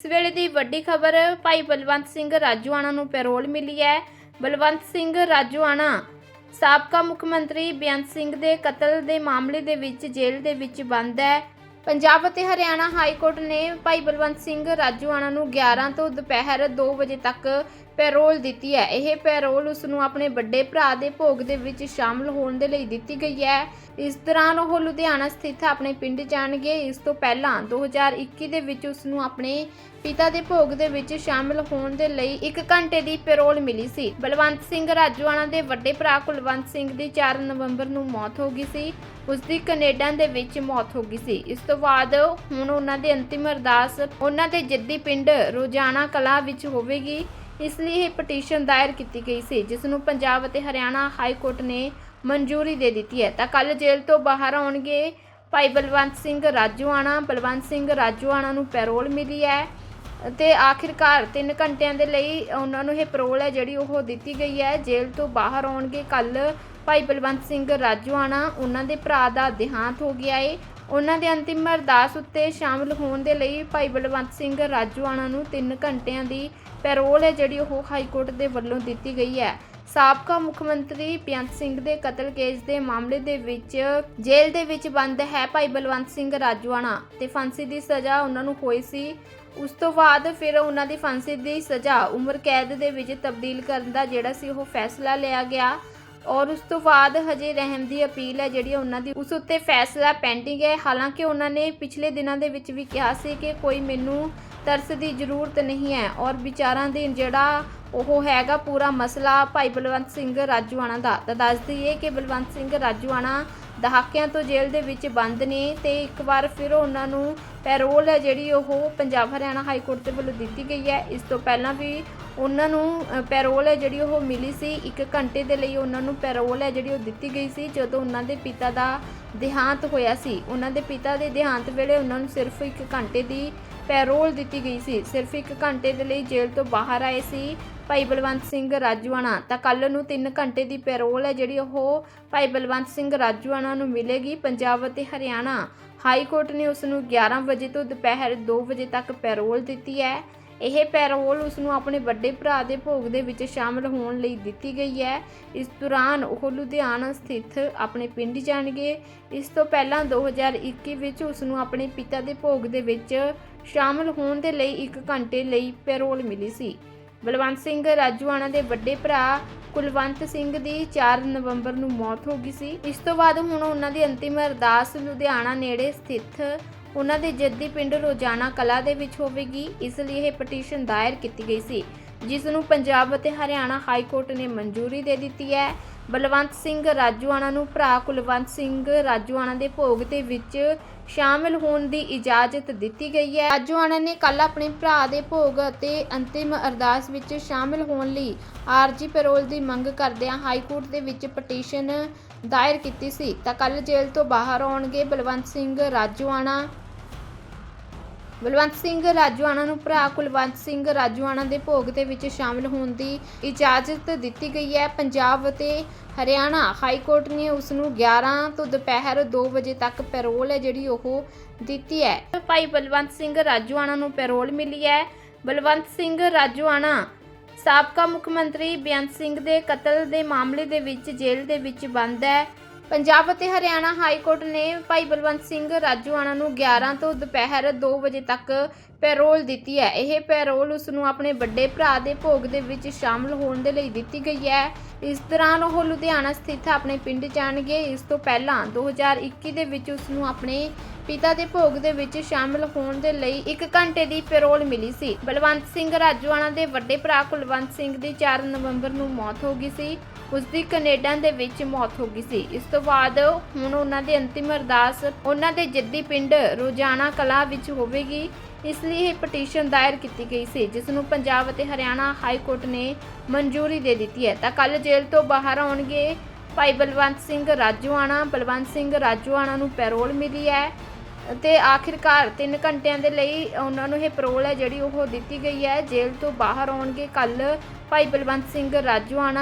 ਇਸ ਵੇਲੇ ਦੀ ਵੱਡੀ ਖਬਰ ਭਾਈ ਬਲਵੰਤ ਸਿੰਘ ਰਾਜੂਆਣਾ ਨੂੰ ਪੈਰੋਲ ਮਿਲੀ ਹੈ। ਬਲਵੰਤ ਸਿੰਘ ਰਾਜੂਆਣਾ, ਸਾਬਕਾ ਮੁੱਖ ਮੰਤਰੀ ਬੇਅੰਤ ਸਿੰਘ ਦੇ ਕਤਲ ਦੇ ਮਾਮਲੇ ਦੇ ਵਿੱਚ ਜੇਲ੍ਹ ਦੇ ਵਿੱਚ ਬੰਦ ਹੈ। ਪੰਜਾਬ ਅਤੇ ਹਰਿਆਣਾ ਹਾਈ ਕੋਰਟ ਨੇ ਭਾਈ ਬਲਵੰਤ ਸਿੰਘ ਰਾਜੂਆਣਾ ਨੂੰ 11 ਤੋਂ ਦੁਪਹਿਰ 2 ਵਜੇ ਤੱਕ ਪੈਰੋਲ ਦਿੱਤੀ ਹੈ। ਇਹ ਪੈਰੋਲ ਉਸ ਨੂੰ ਆਪਣੇ ਵੱਡੇ ਭਰਾ ਦੇ ਭੋਗ ਦੇ ਵਿੱਚ ਸ਼ਾਮਲ ਹੋਣ ਦੇ ਲਈ ਦਿੱਤੀ ਗਈ ਹੈ। ਇਸ ਦੌਰਾਨ ਉਹ ਲੁਧਿਆਣਾ ਸਥਿਤ ਆਪਣੇ ਪਿੰਡ ਜਾਣਗੇ। ਇਸ ਤੋਂ ਪਹਿਲਾਂ 2021 ਦੇ ਵਿੱਚ ਉਸ ਨੂੰ ਆਪਣੇ ਪਿਤਾ ਦੇ ਭੋਗ ਦੇ ਵਿੱਚ ਸ਼ਾਮਲ ਹੋਣ ਦੇ ਲਈ 1 ਘੰਟੇ ਦੀ ਪੈਰੋਲ ਮਿਲੀ ਸੀ। ਬਲਵੰਤ ਸਿੰਘ ਰਾਜੂਆਣਾ ਦੇ ਵੱਡੇ ਭਰਾ ਕੁਲਵੰਤ ਸਿੰਘ ਦੀ 4 ਨਵੰਬਰ ਨੂੰ ਮੌਤ ਹੋ ਗਈ ਸੀ। ਉਸ ਦੀ ਕੈਨੇਡਾ ਦੇ ਵਿੱਚ ਮੌਤ ਹੋ ਗਈ ਸੀ। ਇਸ ਤੋਂ ਬਾਅਦ ਹੁਣ ਉਹਨਾਂ ਦੀ ਅੰਤਿਮ ਅਰਦਾਸ ਉਹਨਾਂ ਦੇ ਜੱਦੀ ਪਿੰਡ ਰੋਜ਼ਾਨਾ ਕਲਾ ਵਿੱਚ ਹੋਵੇਗੀ। ਇਸ ਲਈ ਇਹ ਪਟੀਸ਼ਨ ਦਾਇਰ ਕੀਤੀ ਗਈ ਸੀ, ਜਿਸ ਨੂੰ ਪੰਜਾਬ ਅਤੇ ਹਰਿਆਣਾ ਹਾਈ ਕੋਰਟ ਨੇ ਮਨਜ਼ੂਰੀ ਦੇ ਦਿੱਤੀ ਹੈ। ਤਾਂ ਕੱਲ ਜੇਲ੍ਹ ਤੋਂ ਬਾਹਰ ਆਉਣਗੇ ਭਾਈ ਬਲਵੰਤ ਸਿੰਘ ਰਾਜੂਆਣਾ। ਬਲਵੰਤ ਸਿੰਘ ਰਾਜੂਆਣਾ ਨੂੰ ਪੈਰੋਲ ਮਿਲੀ ਹੈ ਤੇ ਆਖਿਰਕਾਰ 3 ਘੰਟਿਆਂ ਦੇ ਲਈ ਉਹਨਾਂ ਨੂੰ ਇਹ ਪੈਰੋਲ ਹੈ ਜਿਹੜੀ ਉਹ ਦਿੱਤੀ ਗਈ ਹੈ। ਜੇਲ੍ਹ ਤੋਂ ਬਾਹਰ ਆਉਣਗੇ ਕੱਲ ਭਾਈ ਬਲਵੰਤ ਸਿੰਘ ਰਾਜੂਆਣਾ। ਉਹਨਾਂ ਦੇ ਭਰਾ ਦਾ ਦੇਹਾਂਤ ਹੋ ਗਿਆ ਏ। ਉਹਨਾਂ ਦੇ ਅੰਤਿਮ ਅਰਦਾਸ ਉੱਤੇ ਸ਼ਾਮਲ ਹੋਣ ਦੇ ਲਈ ਭਾਈ ਬਲਵੰਤ ਸਿੰਘ ਰਾਜੂਆਣਾ ਨੂੰ 3 ਘੰਟਿਆਂ ਦੀ ਪੈਰੋਲ ਹੈ ਜਿਹੜੀ ਉਹ ਹਾਈ ਕੋਰਟ ਦੇ ਵੱਲੋਂ ਦਿੱਤੀ ਗਈ ਹੈ। ਸਾਬਕਾ ਮੁੱਖ ਮੰਤਰੀ ਬੇਅੰਤ ਸਿੰਘ ਦੇ ਕਤਲ ਕੇਸ ਦੇ ਮਾਮਲੇ ਦੇ ਵਿੱਚ ਜੇਲ੍ਹ ਦੇ ਵਿੱਚ ਬੰਦ ਹੈ ਭਾਈ ਬਲਵੰਤ ਸਿੰਘ ਰਾਜੂਆਣਾ ਤੇ ਫਾਂਸੀ ਦੀ ਸਜ਼ਾ ਉਹਨਾਂ ਨੂੰ ਹੋਈ ਸੀ। ਉਸ ਤੋਂ ਬਾਅਦ ਫਿਰ ਉਹਨਾਂ ਦੀ ਫਾਂਸੀ ਦੀ ਸਜ਼ਾ ਉਮਰ ਕੈਦ ਦੇ ਵਿੱਚ ਤਬਦੀਲ ਕਰਨ ਦਾ ਜਿਹੜਾ ਸੀ ਉਹ ਫੈਸਲਾ ਲਿਆ ਗਿਆ। ਔਰ ਉਸ ਤੋਂ ਬਾਅਦ ਹਜੇ ਰਹਿਮ ਦੀ ਅਪੀਲ ਹੈ ਜਿਹੜੀ ਉਹਨਾਂ ਦੀ। ਉਸ ਉੱਤੇ ਫੈਸਲਾ ਪੈਂਡਿੰਗ ਹੈ। ਹਾਲਾਂਕਿ ਉਹਨਾਂ ਨੇ ਪਿਛਲੇ ਦਿਨਾਂ ਦੇ ਵਿੱਚ ਵੀ ਕਿਹਾ ਸੀ ਕਿ ਕੋਈ ਮੈਨੂੰ ਤਰਸ ਦੀ ਜ਼ਰੂਰਤ ਨਹੀਂ ਹੈ ਔਰ ਵਿਚਾਰਾਂ ਦੇ ਜਿਹੜਾ ਉਹ ਹੈਗਾ ਪੂਰਾ ਮਸਲਾ ਭਾਈ ਬਲਵੰਤ ਸਿੰਘ ਰਾਜੂਆਣਾ ਦਾ। ਤਾਂ ਦੱਸ ਦਈਏ ਕਿ ਬਲਵੰਤ ਸਿੰਘ ਰਾਜੂਆਣਾ ਦਹਾਕਿਆਂ ਤੋਂ ਜੇਲ੍ਹ ਦੇ ਵਿੱਚ ਬੰਦ ਨੇ ਤੇ ਇੱਕ ਵਾਰ ਫਿਰ ਉਹਨਾਂ ਨੂੰ ਪੈਰੋਲ ਹੈ ਜਿਹੜੀ ਉਹ ਪੰਜਾਬ ਹਰਿਆਣਾ ਹਾਈ ਕੋਰਟ ਦੇ ਵੱਲੋਂ ਦਿੱਤੀ ਗਈ ਹੈ। ਇਸ ਤੋਂ ਪਹਿਲਾਂ ਵੀ ਉਹਨਾਂ ਨੂੰ ਪੈਰੋਲ ਹੈ ਜਿਹੜੀ ਉਹ ਮਿਲੀ ਸੀ, ਇੱਕ ਘੰਟੇ ਦੇ ਲਈ ਉਹਨਾਂ ਨੂੰ ਪੈਰੋਲ ਹੈ ਜਿਹੜੀ ਉਹ ਦਿੱਤੀ ਗਈ ਸੀ, ਜਦੋਂ ਉਹਨਾਂ ਦੇ ਪਿਤਾ ਦਾ ਦੇਹਾਂਤ ਹੋਇਆ ਸੀ। ਉਹਨਾਂ ਦੇ ਪਿਤਾ ਦੇ ਦੇਹਾਂਤ ਵੇਲੇ ਉਹਨਾਂ ਨੂੰ ਸਿਰਫ ਇੱਕ ਘੰਟੇ ਦੀ ਪੈਰੋਲ ਦਿੱਤੀ ਗਈ ਸੀ। ਸਿਰਫ ਇੱਕ ਘੰਟੇ ਦੇ ਲਈ ਜੇਲ੍ਹ ਤੋਂ ਬਾਹਰ ਆਏ ਸੀ ਭਾਈ ਬਲਵੰਤ ਸਿੰਘ ਰਾਜੂਆਣਾ। ਤਾਂ ਕੱਲ ਨੂੰ 3 ਘੰਟੇ ਦੀ ਪੈਰੋਲ ਹੈ ਜਿਹੜੀ ਉਹ ਭਾਈ ਬਲਵੰਤ ਸਿੰਘ ਰਾਜੂਆਣਾ ਨੂੰ ਮਿਲੇਗੀ ਪੰਜਾਬ ਅਤੇ ਹਰਿਆਣਾ। ਹਾਈ ਕੋਰਟ ਨੇ ਉਸ ਨੂੰ 11 ਵਜੇ ਤੋਂ ਦੁਪਹਿਰ 2 ਵਜੇ ਤੱਕ ਪੈਰੋਲ ਦਿੱਤੀ ਹੈ। ਇਹ ਪੈਰੋਲ ਉਸ ਨੂੰ ਆਪਣੇ ਵੱਡੇ ਭਰਾ ਦੇ ਭੋਗ ਦੇ ਵਿੱਚ ਸ਼ਾਮਲ ਹੋਣ ਲਈ ਦਿੱਤੀ ਗਈ ਹੈ। ਇਸ ਦੌਰਾਨ ਉਹ ਲੁਧਿਆਣਾ ਸਥਿਤ ਆਪਣੇ ਪਿੰਡ ਜਾਣਗੇ। ਇਸ ਤੋਂ ਪਹਿਲਾਂ 2021 ਵਿੱਚ ਉਸ ਨੂੰ ਆਪਣੇ ਪਿਤਾ ਦੇ ਭੋਗ ਦੇ ਵਿੱਚ ਸ਼ਾਮਲ ਹੋਣ ਦੇ ਲਈ 1 ਘੰਟੇ ਲਈ ਪੈਰੋਲ ਮਿਲੀ ਸੀ। ਬਲਵੰਤ ਸਿੰਘ ਰਾਜੂਆਣਾ ਦੇ ਵੱਡੇ ਭਰਾ ਕੁਲਵੰਤ ਸਿੰਘ ਦੀ 4 ਨਵੰਬਰ ਨੂੰ ਮੌਤ ਹੋ ਗਈ ਸੀ। ਇਸ ਤੋਂ ਬਾਅਦ ਹੁਣ ਉਹਨਾਂ ਦੀ ਅੰਤਿਮ ਅਰਦਾਸ ਲੁਧਿਆਣਾ ਨੇੜੇ ਸਥਿਤ ਉਹਨਾਂ ਦੇ ਜੱਦੀ ਪਿੰਡ ਰੋਜ਼ਾਨਾ ਕਲਾ ਦੇ ਵਿੱਚ ਹੋਵੇਗੀ, ਇਸ ਲਈ ਇਹ ਪਟੀਸ਼ਨ ਦਾਇਰ ਕੀਤੀ ਗਈ ਸੀ, ਜਿਸ ਨੂੰ ਪੰਜਾਬ ਅਤੇ ਹਰਿਆਣਾ ਹਾਈ ਕੋਰਟ ਨੇ ਮਨਜ਼ੂਰੀ ਦੇ ਦਿੱਤੀ ਹੈ। ਬਲਵੰਤ ਸਿੰਘ ਰਾਜੂਆਣਾ ਨੂੰ ਭਰਾ ਕੁਲਵੰਤ ਸਿੰਘ ਰਾਜੂਆਣਾ ਦੇ ਭੋਗ ਦੇ ਵਿੱਚ ਸ਼ਾਮਿਲ ਹੋਣ ਦੀ ਇਜਾਜ਼ਤ ਦਿੱਤੀ ਗਈ ਹੈ। ਰਾਜੂਆਣਾ ਨੇ ਕੱਲ ਆਪਣੇ ਭਰਾ ਦੇ ਭੋਗ ਅਤੇ ਅੰਤਿਮ ਅਰਦਾਸ ਵਿੱਚ ਸ਼ਾਮਿਲ ਹੋਣ ਲਈ ਆਰਜੀ ਪੈਰੋਲ ਦੀ ਮੰਗ ਕਰਦਿਆਂ ਹਾਈ ਕੋਰਟ ਦੇ ਵਿੱਚ ਪਟੀਸ਼ਨ ਦਾਇਰ ਕੀਤੀ ਸੀ। ਤਾਂ ਕੱਲ ਜੇਲ੍ਹ ਤੋਂ ਬਾਹਰ ਆਉਣਗੇ ਬਲਵੰਤ ਸਿੰਘ ਰਾਜੂਆਣਾ। ਬਲਵੰਤ ਸਿੰਘ ਰਾਜੂਆਣਾ ਨੂੰ ਭਰਾ ਕੁਲਵੰਤ ਸਿੰਘ ਰਾਜੂਆਣਾ ਦੇ ਭੋਗ ਦੇ ਵਿੱਚ ਸ਼ਾਮਲ ਹੋਣ ਦੀ ਇਜਾਜ਼ਤ ਦਿੱਤੀ ਗਈ ਹੈ। ਪੰਜਾਬ ਅਤੇ ਹਰਿਆਣਾ ਹਾਈ ਕੋਰਟ ਨੇ ਉਸ ਨੂੰ 11 ਤੋਂ ਦੁਪਹਿਰ 2 ਵਜੇ ਤੱਕ ਪੈਰੋਲ ਹੈ, ਜਿਹੜੀ ਉਹ ਦਿੱਤੀ ਹੈ। ਭਾਈ ਬਲਵੰਤ ਸਿੰਘ ਰਾਜੂਆਣਾ ਨੂੰ ਪੈਰੋਲ ਮਿਲੀ ਹੈ। ਬਲਵੰਤ ਸਿੰਘ ਰਾਜੂਆਣਾ, ਸਾਬਕਾ ਮੁੱਖ ਮੰਤਰੀ ਬੇਅੰਤ ਸਿੰਘ ਦੇ ਕਤਲ ਦੇ ਮਾਮਲੇ ਦੇ ਵਿੱਚ ਜੇਲ੍ਹ ਦੇ ਵਿੱਚ ਬੰਦ ਹੈ। ਪੰਜਾਬ ਅਤੇ ਹਰਿਆਣਾ ਹਾਈ ਕੋਰਟ ਨੇ ਭਾਈ ਬਲਵੰਤ ਸਿੰਘ ਰਾਜੂਆਣਾ ਨੂੰ 11 ਤੋਂ ਦੁਪਹਿਰ 2 ਵਜੇ ਤੱਕ ਪੈਰੋਲ ਦਿੱਤੀ ਹੈ। ਇਹ ਪੈਰੋਲ ਉਸ ਨੂੰ ਆਪਣੇ ਵੱਡੇ ਭਰਾ ਦੇ ਭੋਗ ਦੇ ਵਿੱਚ ਸ਼ਾਮਲ ਹੋਣ ਦੇ ਲਈ ਦਿੱਤੀ ਗਈ ਹੈ। ਇਸ ਦੌਰਾਨ ਉਹ ਲੁਧਿਆਣਾ ਸਥਿਤ ਆਪਣੇ ਪਿੰਡ ਜਾਣਗੇ। ਇਸ ਤੋਂ ਪਹਿਲਾਂ 2021 ਦੇ ਵਿੱਚ ਉਸ ਨੂੰ ਆਪਣੇ ਪਿਤਾ ਦੇ ਭੋਗ ਦੇ ਵਿੱਚ ਸ਼ਾਮਲ ਹੋਣ ਦੇ ਲਈ 1 ਘੰਟੇ ਦੀ ਪੈਰੋਲ ਮਿਲੀ ਸੀ। ਬਲਵੰਤ ਸਿੰਘ ਰਾਜੂਆਣਾ ਦੇ ਵੱਡੇ ਭਰਾ ਕੁਲਵੰਤ ਸਿੰਘ ਦੀ 4 ਨਵੰਬਰ ਨੂੰ ਮੌਤ ਹੋ ਗਈ ਸੀ। ਉਸ ਦੀ ਕੈਨੇਡਾ ਦੇ ਵਿੱਚ ਮੌਤ ਹੋ ਗਈ ਸੀ। ਇਸ ਤੋਂ ਬਾਅਦ ਹੁਣ ਉਹਨਾਂ ਦੀ ਅੰਤਿਮ ਅਰਦਾਸ ਉਹਨਾਂ ਦੇ ਜੱਦੀ ਪਿੰਡ ਰੋਜ਼ਾਨਾ ਕਲਾ ਵਿੱਚ ਹੋਵੇਗੀ। ਇਸ ਲਈ ਇਹ ਪਟੀਸ਼ਨ ਦਾਇਰ ਕੀਤੀ ਗਈ ਸੀ, ਜਿਸ ਨੂੰ ਪੰਜਾਬ ਅਤੇ ਹਰਿਆਣਾ ਹਾਈ ਕੋਰਟ ਨੇ ਮਨਜ਼ੂਰੀ ਦੇ ਦਿੱਤੀ ਹੈ। ਤਾਂ ਕੱਲ ਜੇਲ੍ਹ ਤੋਂ ਬਾਹਰ ਆਉਣਗੇ ਭਾਈ ਬਲਵੰਤ ਸਿੰਘ ਰਾਜੂਆਣਾ। ਬਲਵੰਤ ਸਿੰਘ ਰਾਜੂਆਣਾ ਨੂੰ ਪੈਰੋਲ ਮਿਲੀ ਹੈ ਤੇ ਆਖਿਰਕਾਰ 3 ਘੰਟਿਆਂ ਦੇ ਲਈ ਉਹਨਾਂ ਨੂੰ ਇਹ ਪੈਰੋਲ ਹੈ ਜਿਹੜੀ ਉਹ ਦਿੱਤੀ ਗਈ ਹੈ। ਜੇਲ੍ਹ ਤੋਂ ਬਾਹਰ ਆਉਣਗੇ ਕੱਲ ਭਾਈ ਬਲਵੰਤ ਸਿੰਘ ਰਾਜੂਆਣਾ।